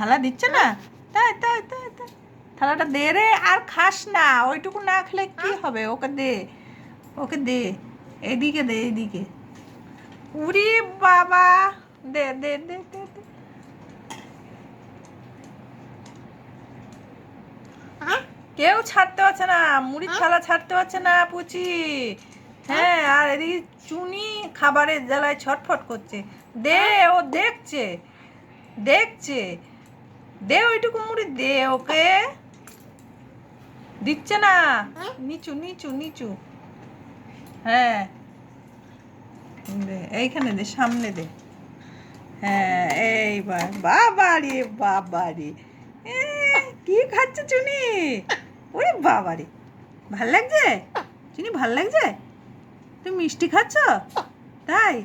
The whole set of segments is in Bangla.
থালা দিচ্ছে না? তাই তাই তাই তাই। থালাটা দে রে আর খাস না। ওইটুকু না খেলে কি হবে? ওকে দে ওকে দে। এদিকে দে এদিকে। উরি বাবা! দে দে দে দে দে। কেউ ছাড়তে পারছে না। মুড়ির থালা ছাড়তে পারছে না পুচি। হ্যাঁ আর এদিকে চুনি খাবারের জ্বালায় ছটফট করছে। দে ও দেখছে দেখছে। দে ওইটুকু মুড়ি, দে, ওকে? দিচ্ছে না? নিচু নিচু নিচু। হ্যাঁ। দে, এইখানে দে, সামনে দে। হ্যাঁ এইবার। বাবা রে বাবা রে। কি খাচ্ছে চুনি? ওরে বাবা রে। ভালো লাগছে? চুনি, ভালো লাগছে? তুমি মিষ্টি খাচ্ছ? তাই?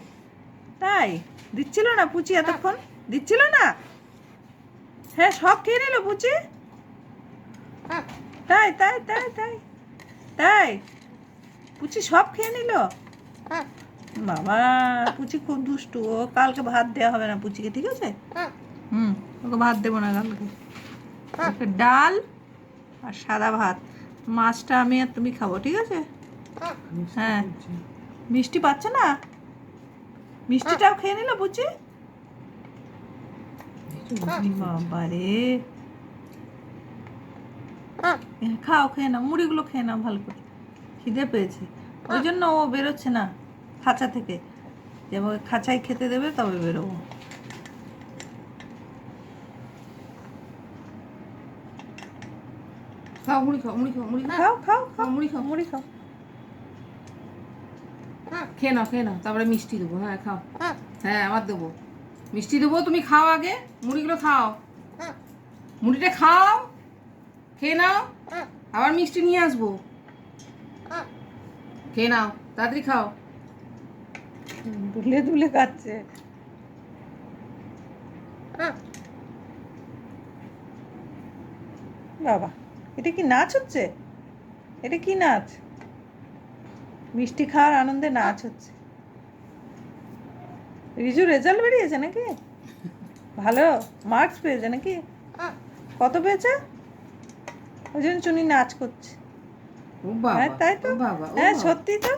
তাই? দিচ্ছিল না পুচি এতক্ষণ? দিচ্ছিল না? হ্যাঁ সব খেয়ে নিল পুচি? তাই তাই তাই তাই তাই। পুচি সব খেয়ে নিল? বাবা পুচি খুব দুষ্টু ও কালকে ভাত দেওয়া হবে না পুচিকে ঠিক আছে? হুম ওকে ভাত দেবো না কালকে। ওকে ডাল আর সাদা ভাত। মাছটা আমি আর তুমি খাব ঠিক আছে? হ্যাঁ। মিষ্টি পাচ্ছ না? মিষ্টিটাও খেয়ে নিল বুঝি বাবা রে খাও খেয়ে নাও মুড়িগুলো খেয়ে নাও ভালো করে। খিদে পেয়েছে। ওই জন্য ও বেরোচ্ছে না খাঁচা থেকে। যে আমাকে খাঁচায় খেতে দেবে তবে বেরোবো। খাও মুড়ি খাও মুড়ি খাও মুড়ি খাও। খাও খাও খাও। মুড়ি খাও। মুড়ি খাও। খেয়ে নাও খেয়ে নাও। তারপরে মিষ্টি দেবো হ্যাঁ খাও। হ্যাঁ আবার দেবো। মিষ্টি দেবো, তুমি খাও আগে। মুড়িগুলো খাও। মুড়িটা খাও, খেয়ে নাও, আবার মিষ্টি নিয়ে আসব। খেয়ে নাও, তাড়াতাড়ি খাও। দুলে দুলে খাচ্ছে। বাবা, এটা কি নাচ হচ্ছে? এটা কি নাচ? মিষ্টি খাওয়ার আনন্দে নাচ হচ্ছে। রিজু রেজাল্ট বেরিয়েছে নাকি? ভালো? মার্কস পেয়েছে নাকি? কত পেয়েছে? ওই জন্য চুনি নাচ করছে। হ্যাঁ তাই তো? হ্যাঁ সত্যি তো?